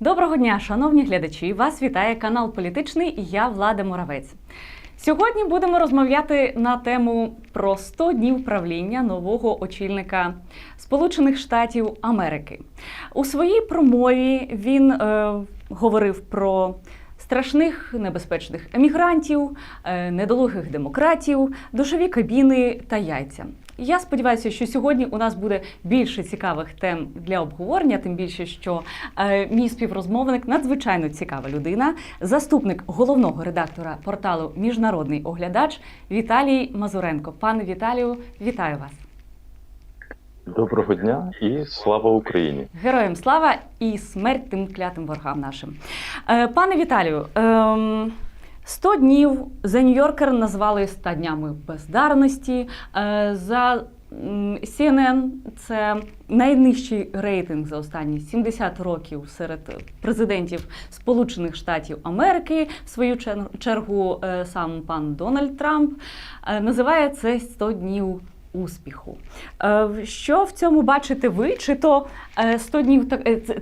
Доброго дня, шановні глядачі! Вас вітає канал Політичний і я Влада Моравець. Сьогодні будемо розмовляти на тему про 100 днів правління нового очільника Сполучених Штатів Америки. У своїй промові він е, говорив про страшних небезпечних емігрантів, е, недолугих демократів, душові кабіни та яйця. Я сподіваюся, що сьогодні у нас буде більше цікавих тем для обговорення, тим більше, що е, мій співрозмовник надзвичайно цікава людина, заступник головного редактора порталу Міжнародний оглядач Віталій Мазуренко. Пане Віталію, вітаю вас. Доброго дня і слава Україні! Героям слава і смерть тим клятим ворогам нашим. Е, Пане Віталію, ем, 100 днів The New Yorker назвали 100 днями бездарності. Е, За CNN це найнижчий рейтинг за останні 70 років серед президентів Сполучених Штатів Америки. В свою чер- чергу е, сам пан Дональд Трамп е, називає це 100 днів успіху. Що в цьому бачите ви? Чи то е, 100 днів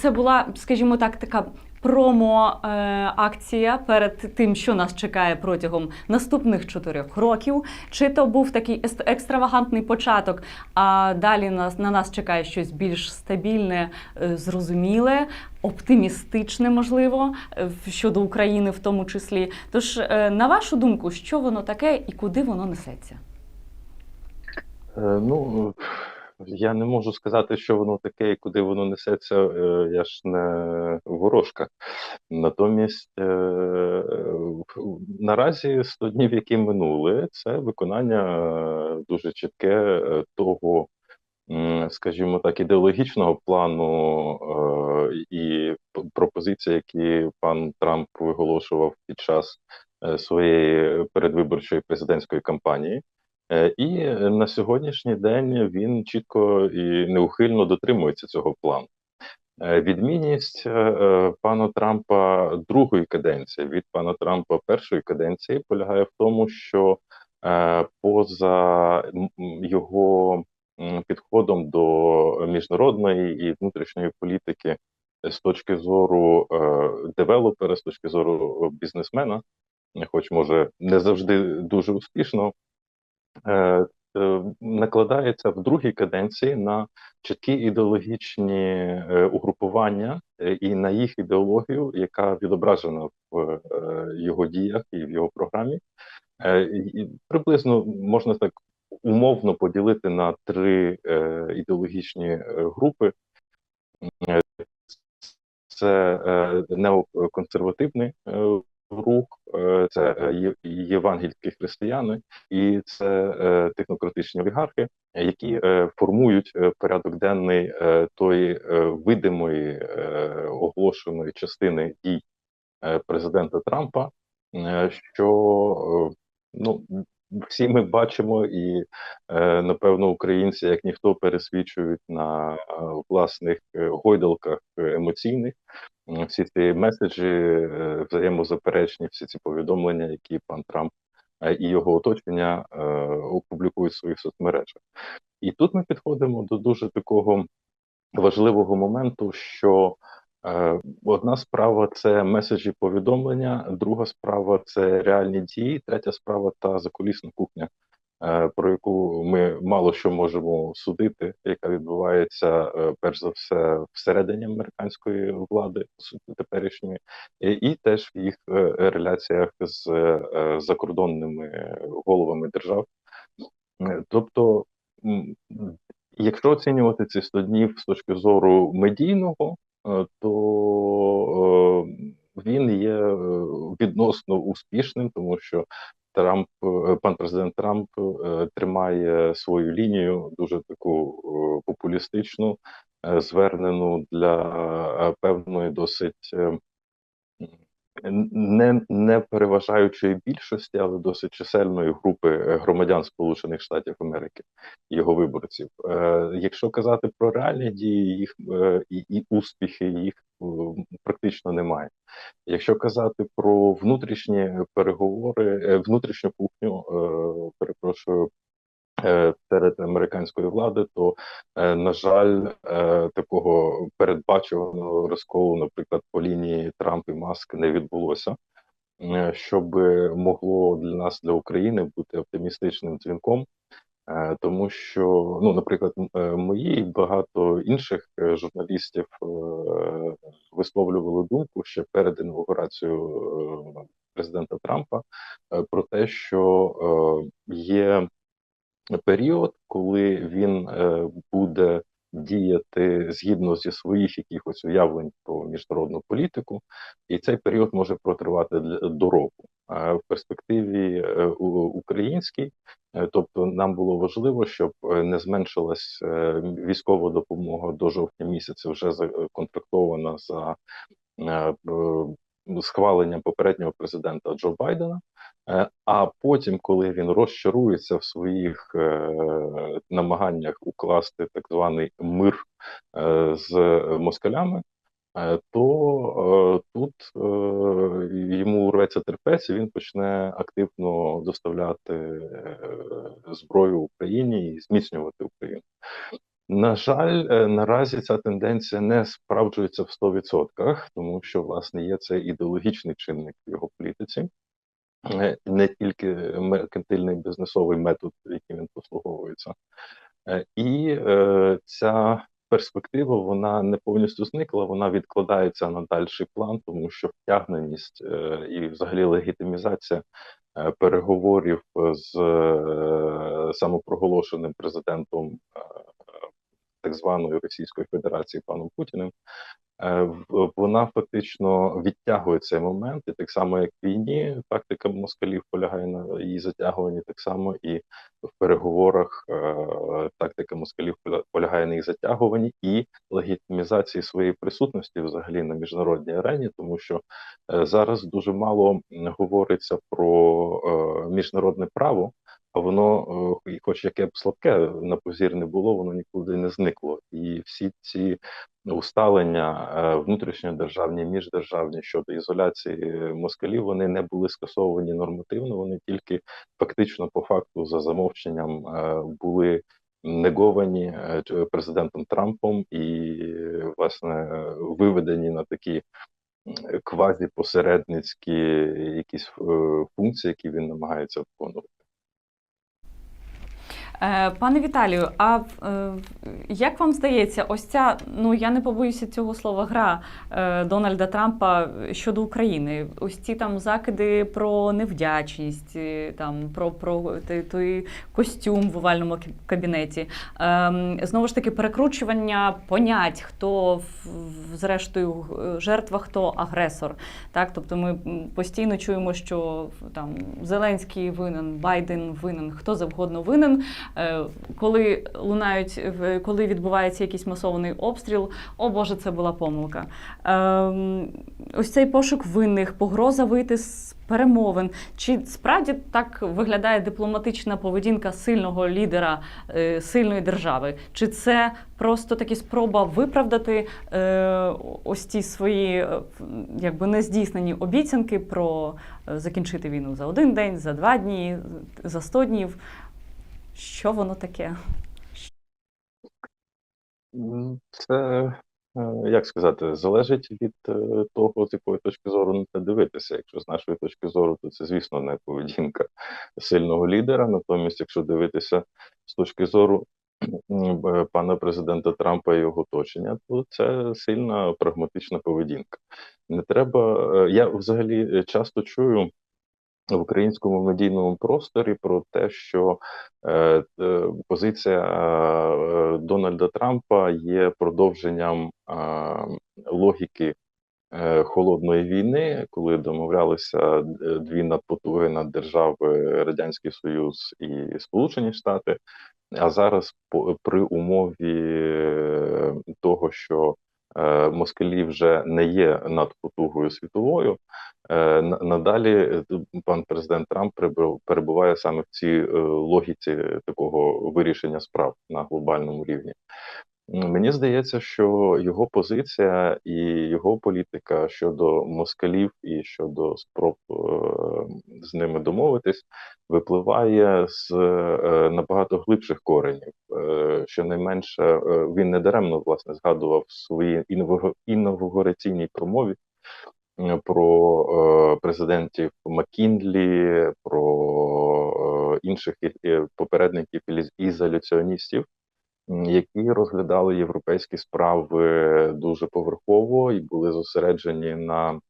це була, скажімо так, така промо-акція перед тим, що нас чекає протягом наступних чотирьох років? Чи то був такий екстравагантний початок, а далі нас на нас чекає щось більш стабільне, е, зрозуміле, оптимістичне, можливо, е, щодо України в тому числі. Тож, е, на вашу думку, що воно таке і куди воно несеться? Е, Ну я не можу сказати, що воно таке і куди воно несеться. е, Я ж не ворожка. Натомість е, наразі 100 днів, які минули, це виконання е, дуже чітке того, скажімо так, ідеологічного плану і п- пропозицій, які пан Трамп виголошував під час своєї передвиборчої президентської кампанії. Е, І на сьогоднішній день він чітко і неухильно дотримується цього плану. Е, Відмінність е, пана Трампа другої каденції від пана Трампа першої каденції полягає в тому, що поза його підходом до міжнародної і внутрішньої політики з точки зору девелопера, з точки зору бізнесмена, хоч може не завжди дуже успішно, накладається в другій каденції на чіткі ідеологічні е, угрупування е, і на їх ідеологію, яка відображена в е, його діях і в його програмі. Е, і Приблизно можна так умовно поділити на три е, ідеологічні е, групи. Е, Це е, неоконсервативний рух, е, це е, євангельські християни, і це е, технократичні олігархи, які формують порядок денний тої видимої оголошеної частини дій президента Трампа, що ну. Всі ми бачимо, і е, напевно українці, як ніхто, пересвідчують на е, власних е, гойдалках емоційних всі ці меседжі взаємозаперечні, всі ці повідомлення, які пан Трамп і його оточення опублікують в своїх соцмережах. І тут ми підходимо до дуже такого важливого моменту, що одна справа це меседжі повідомлення, друга справа це реальні дії, третя справа та закулісна кухня. е, Про яку ми мало що можемо судити, яка відбувається е, перш за все всередині американської влади, суті, теперішньої, і, теж в їх е, реляціях з е, закордонними головами держав. Е, Тобто, якщо оцінювати ці 100 днів з точки зору медійного, е, то е, він є е, відносно успішним, тому що Трамп, е, пан президент Трамп е, тримає свою лінію дуже таку е, популістичну, е, звернену для е, певної досить е, не, не переважаючої більшості, але досить чисельної групи е, громадян Сполучених Штатів Америки, його виборців. Е, якщо казати про реальні дії, їх е, і, і успіхи їх е, практично немає. Якщо казати про внутрішні переговори, е, внутрішню кухню, е, перепрошую. Е, серед американської влади, то, е, на жаль, е, такого передбачуваного розколу, наприклад, по лінії Трамп і Маск не відбулося. Е, Щоб могло для нас, для України, бути оптимістичним дзвінком, Е, тому що, ну, наприклад, е, мої і багато інших е, журналістів е, висловлювали думку ще перед інаугурацією е, президента Трампа е, про те, що е, є період, коли він е, буде діяти згідно зі своїх якихось уявлень про міжнародну політику, і цей період може протривати до року. А в перспективі е, українській, е, тобто нам було важливо, щоб не зменшилась військова допомога до жовтня місяця, вже законтрактована за схваленням попереднього президента Джо Байдена. Е, А потім, коли він розчарується в своїх е, намаганнях укласти так званий мир е, з москалями, е, то е, тут е, йому рветься терпець, і він почне активно доставляти зброю Україні і зміцнювати Україну. На жаль, е, наразі ця тенденція не справджується в 100%, тому що власне є цей ідеологічний чинник в його політиці, Е, не тільки меркантильний бізнесовий метод, яким він послуговується. Е, І ця перспектива вона не повністю зникла, вона відкладається на дальший план, тому що втягненість і взагалі легітимізація переговорів з самопроголошеним президентом так званої Російської Федерації паном Путіним. е, Вона фактично відтягує цей момент, і так само, як в війні, тактика москалів полягає на її затягуванні, так само і в переговорах е, тактика москалів поля- полягає на їх затягуванні і легітимізації своєї присутності взагалі на міжнародній арені, тому що е, зараз дуже мало говориться про міжнародне право, а воно, е, і хоч яке б слабке на позір не було, воно нікуди не зникло. І всі ці усталення е, внутрішньодержавні, міждержавні щодо ізоляції москалів, вони не були скасовані нормативно, вони тільки фактично по факту за замовченням е, були неговані е, президентом Трампом і е, власне е, виведені на такі м, квазіпосередницькі якісь е, функції, які він намагається виконувати. Е, Пане Віталію, а е, як вам здається, ось ця, ну я не побоюся цього слова, гра е, Дональда Трампа щодо України? Ось ці там закиди про невдячність, там про, про той, костюм в овальному кабінеті. Е, Знову ж таки, перекручування понять, хто зрештою жертва, хто агресор. Так, тобто ми постійно чуємо, що там Зеленський винен, Байден винен, хто завгодно винен. Е, Коли лунають, коли відбувається якийсь масований обстріл, о Боже, це була помилка. Ем, Ось цей пошук винних, погроза вийти з перемовин. Чи справді так виглядає дипломатична поведінка сильного лідера е, сильної держави? Чи це просто такі спроба виправдати е, ось ті свої якби нездійснені обіцянки про закінчити війну за один день, за два дні, за сто днів? Що воно таке? Це, е, як сказати, залежить від е, того, з якої точки зору на це дивитися. Якщо з нашої точки зору, то це, звісно, не поведінка сильного лідера. Натомість, якщо дивитися з точки зору е, пана президента Трампа і його оточення, то це сильна прагматична поведінка. Не треба. Я взагалі часто чую в українському медійному просторі про те, що е, е, позиція е, Дональда Трампа є продовженням е, логіки е, холодної війни, коли домовлялися е, дві надпотуги наддержави Радянський Союз і Сполучені Штати. А зараз по при умові е, того, що москалі вже не є надпотугою світовою, е, надалі е, пан президент Трамп перебуває саме в цій е, логіці такого вирішення справ на глобальному рівні. Мені здається, що його позиція і його політика щодо москалів і щодо спроб е, з ними домовитись випливає з е, набагато глибших коренів. Е, Щонайменше він не даремно власне згадував в своїй інавгураційній промові про президентів Маккінлі, про інших попередників із- ізоляціоністів, які розглядали європейські справи дуже поверхово і були зосереджені на е,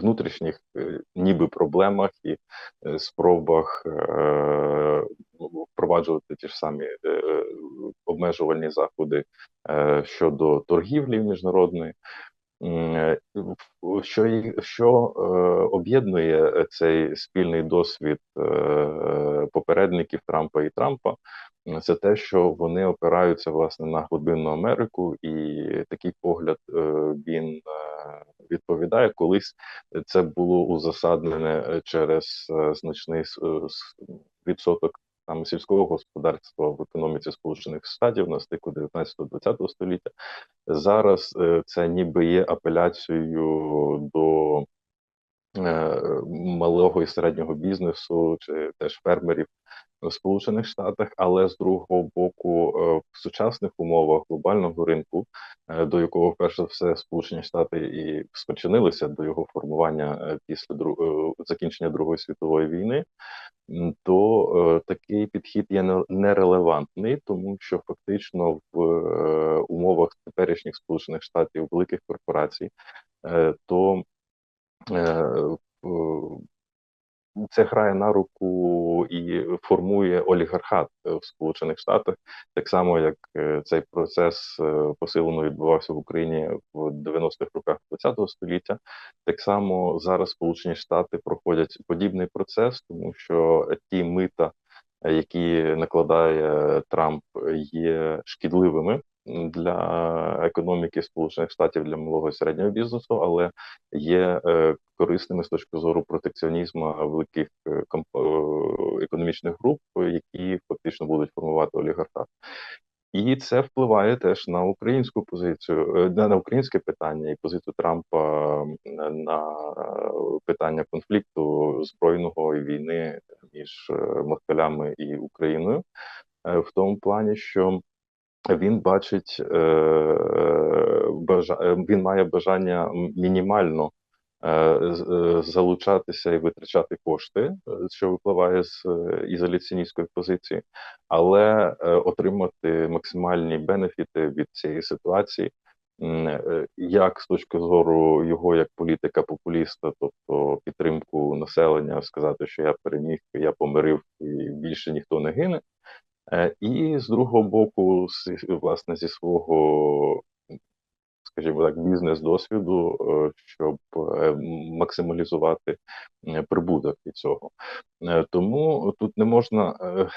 внутрішніх е, ніби проблемах і е, спробах е, впроваджувати ті ж самі обмежувальні заходи щодо торгівлі міжнародної. Що, що об'єднує цей спільний досвід попередників Трампа і Трампа, це те, що вони опираються власне на глибинну Америку, і такий погляд е, він е, відповідає. Колись це було узасаднене е, через значний відсоток там сільського господарства в економіці Сполучених Штатів на стику 19-20 століття. Зараз це ніби є апеляцією до малого і середнього бізнесу чи теж фермерів в Сполучених Штатах, але з другого боку, е, в сучасних умовах глобального ринку, е, до якого перш за все Сполучені Штати і спричинилися до його формування е, після дру- е, закінчення Другої світової війни. То е, такий підхід є нерелевантний, тому що фактично в е, умовах теперішніх Сполучених Штатів великих корпорацій, е, то е, це грає на руку і формує олігархат е, в Сполучених Штатах, так само як е, цей процес е, посилено відбувався в Україні в 90-х роках ХХ століття. Так само зараз Сполучені Штати проходять подібний процес, тому що ті мита, е, які накладає Трамп, є шкідливими для економіки Сполучених Штатів для малого і середнього бізнесу, але є е, корисними з точки зору протекціонізму великих е, е, економічних груп, які фактично будуть формувати олігархат. І це впливає теж на українську позицію, на українське питання і позицію Трампа на питання конфлікту збройного і війни між москалями і Україною, в тому плані, що він бачить е, бажа, е, він має бажання мінімально е, залучатися і витрачати кошти, що випливає з ізоляціоністської позиції, але отримати максимальні бенефіти від цієї ситуації. Як з точки зору його як політика популіста, тобто підтримку населення, сказати, що я переміг, я помирив і більше ніхто не гине, І з другого боку, власне, зі свого, скажімо так, бізнес-досвіду, е, щоб е, максималізувати е, прибуток від цього. Е, Тому тут не можна е,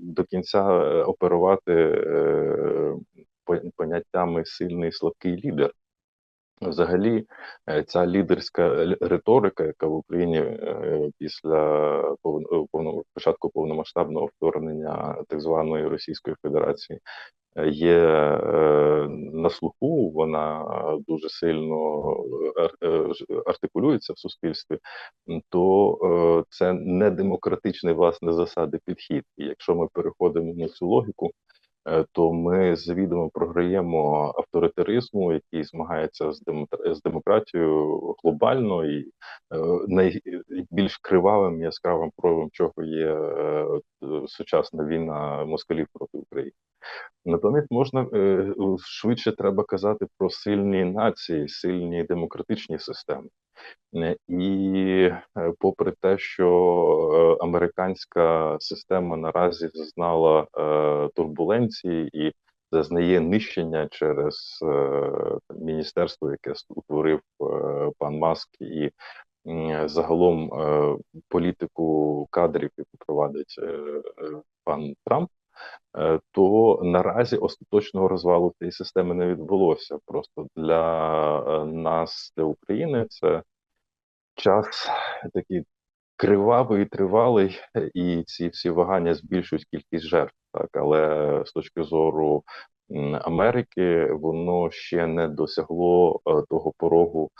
до кінця е, оперувати е, по- поняттями сильний слабкий лідер. Взагалі, е, ця лідерська риторика, яка в Україні е, після повно- початку повномасштабного вторгнення так званої Російської Федерації е, є е, на слуху, вона дуже сильно е, артикулюється в суспільстві, то е, це не демократичний власне засади підхід. І якщо ми переходимо на цю логіку, е, то ми завідомо програємо авторитаризму, який змагається з з демократією глобально, і е, найбільш кривавим яскравим проявом чого є е, сучасна війна москалів проти України. Натомість можна е, швидше треба казати про сильні нації, сильні демократичні системи. Е, І е, попри те, що американська система наразі зазнала турбуленції і зазнає нищення через міністерство, яке утворив е, пан Маск, і загалом політику кадрів, яку провадить пан Трамп. Е, То наразі остаточного розвалу цієї системи не відбулося. Просто для е, нас, для України, це час такий кривавий, тривалий, і ці всі вагання збільшують кількість жертв. так, але з точки зору Америки воно ще не досягло е, того порогу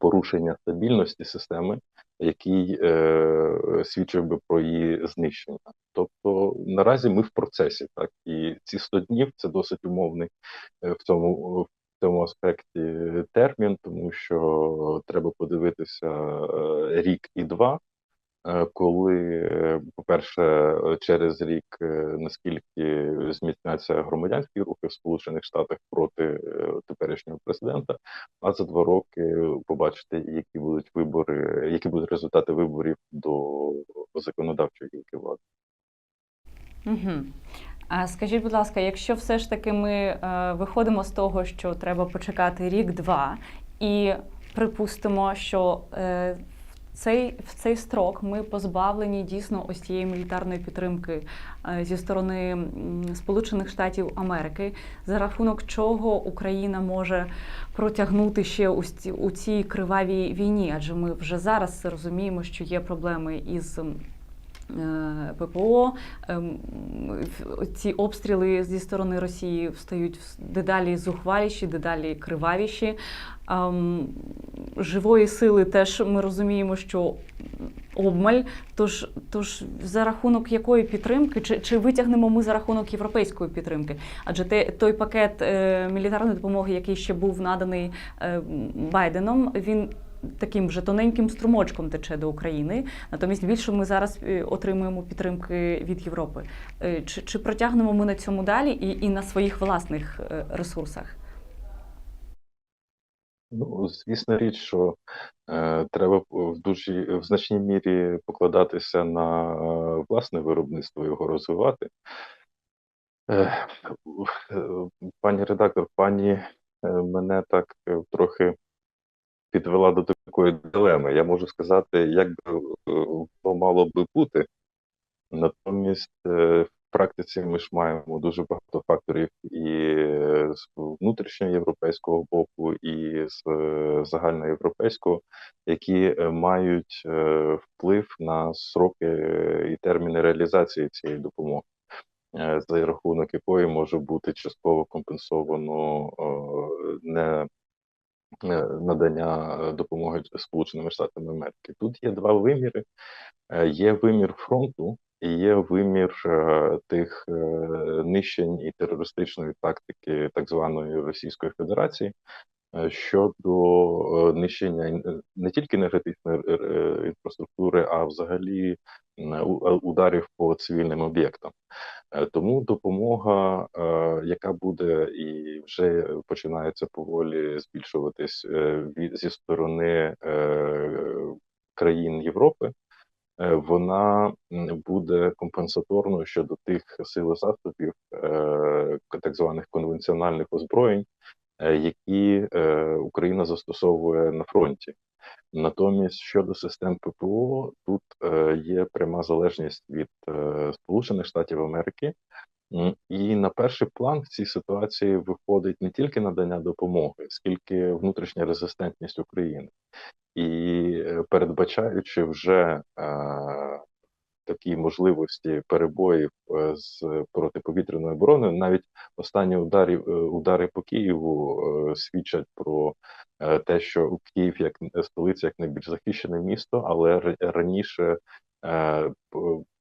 порушення стабільності системи, який е, свідчив би про її знищення. Тобто наразі ми в процесі, так і ці 100 днів це досить умовний е, в цьому в цьому аспекті термін, тому що треба подивитися е, рік і два. Е, Коли, е, по-перше, е, через рік наскільки зміцняться громадянські рухи в Сполучених Штатах проти теперішнього президента, а за два роки побачити, які будуть вибори, які будуть результати виборів до законодавчої гілки влади. Угу. А скажіть, будь ласка, якщо все ж таки ми виходимо з того, що треба почекати рік-два, і припустимо, що цей, в цей строк ми позбавлені дійсно ось цієї мілітарної підтримки е, зі сторони Сполучених Штатів Америки, за рахунок чого Україна може протягнути ще у, ці- у цій кривавій війні? Адже ми вже зараз розуміємо, що є проблеми із. Е, ППО, ем, ці обстріли зі сторони Росії стають дедалі зухваліші, дедалі кривавіші. Ем, Живої сили теж ми розуміємо, що обмаль. Тож, тож за рахунок якої підтримки, чи, чи витягнемо ми за рахунок європейської підтримки? Адже те, той пакет е, мілітарної допомоги, який ще був наданий е, Байденом, він таким вже тоненьким струмочком тече до України. Натомість більше ми зараз е, отримуємо підтримки від Європи. Е, Чи, чи протягнемо ми на цьому далі і, і на своїх власних е, ресурсах? Ну, звісно, річ, що е, треба в дуже в значній мірі покладатися на е, власне виробництво, його розвивати. Е, е, пані редактор, пані е, мене так трохи підвела до такої дилеми. Я можу сказати, як би е, воно мало би бути. Натомість е, в практиці ми ж маємо дуже багато факторів і е, з внутрішньоєвропейського боку, і з е, загальноєвропейського, які е, мають е, вплив на сроки е, і терміни реалізації цієї допомоги, е, за рахунок якої може бути частково компенсовано е, не е, надання е, допомоги Сполученими Штатами Америки. Тут є два виміри: Е, є вимір фронту. І є вимір е, тих е, нищень і терористичної тактики так званої Російської Федерації е, щодо е, нищення не тільки енергетичної е, е, інфраструктури, а взагалі е, ударів по цивільним об'єктам. Е, Тому допомога, е, яка буде і вже починається поволі збільшуватись е, зі сторони е, країн Європи, е, вона буде компенсаторною щодо тих сил і засобів, е, так званих конвенціональних озброєнь, е, які е, Україна застосовує на фронті. Натомість щодо систем ППО, тут е, є пряма залежність від е, Сполучених Штатів Америки. І на перший план в цій ситуації виходить не тільки надання допомоги, скільки внутрішня резистентність України, і е, передбачаючи вже е, такі можливості перебоїв е, з протиповітряною обороною, навіть останні ударі, е, удари по Києву е, свідчать про те, що Київ як столиця, як найбільш захищене місто, але раніше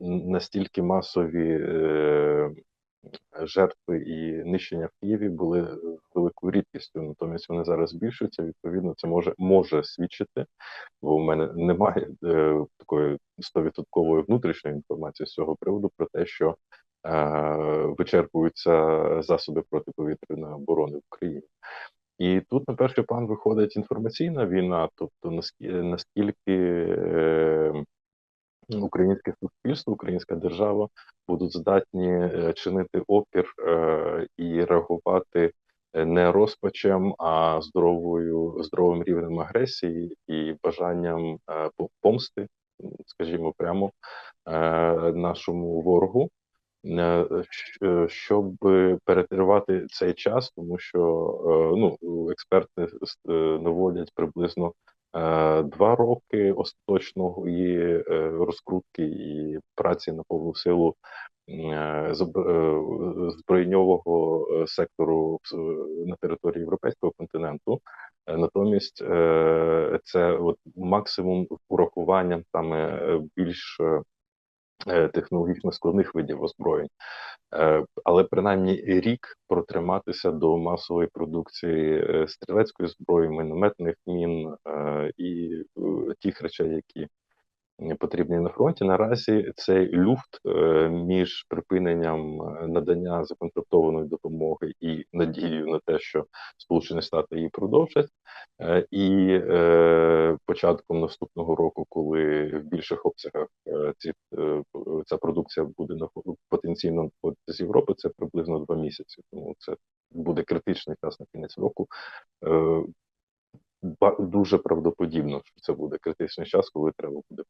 настільки масові жертви і нищення в Києві були великою рідкістю. Натомість вони зараз збільшуються. Відповідно, це може може свідчити, бо в мене немає е, такої стовідсоткової внутрішньої інформації з цього приводу про те, що е, вичерпуються засоби протиповітряної оборони в Україні. І тут на перший план виходить інформаційна війна, тобто наскільки, наскільки е, українське суспільство, українська держава будуть здатні е, чинити опір е, і реагувати е, не розпачем, а здоровою здоровим рівнем агресії і бажанням помсти, скажімо, прямо нашому ворогу. Щоб перетривати цей час, тому що ну експерти наводять приблизно Два роки остаточної е, розкрутки і праці на повну силу е, е, збройньового е, сектору е, на території європейського континенту. Е, Натомість е, це от максимум урахуванням саме е, більш е, е, технологічно складних видів озброєнь. Е, Але принаймні рік протриматися до масової продукції е, стрілецької зброї, мінометних мін е, і е, тих речей, які е, потрібні на фронті. Наразі цей люфт е, між припиненням е, надання законтрактованої допомоги і надією на те, що Сполучені Штати її продовжать, е, і початком наступного року, коли в більших обсягах ці ця продукція буде наход- потенційно з Європи, це приблизно два місяці. Тому це буде критичний час на кінець року. Дуже правдоподібно, що це буде критичний час, коли треба буде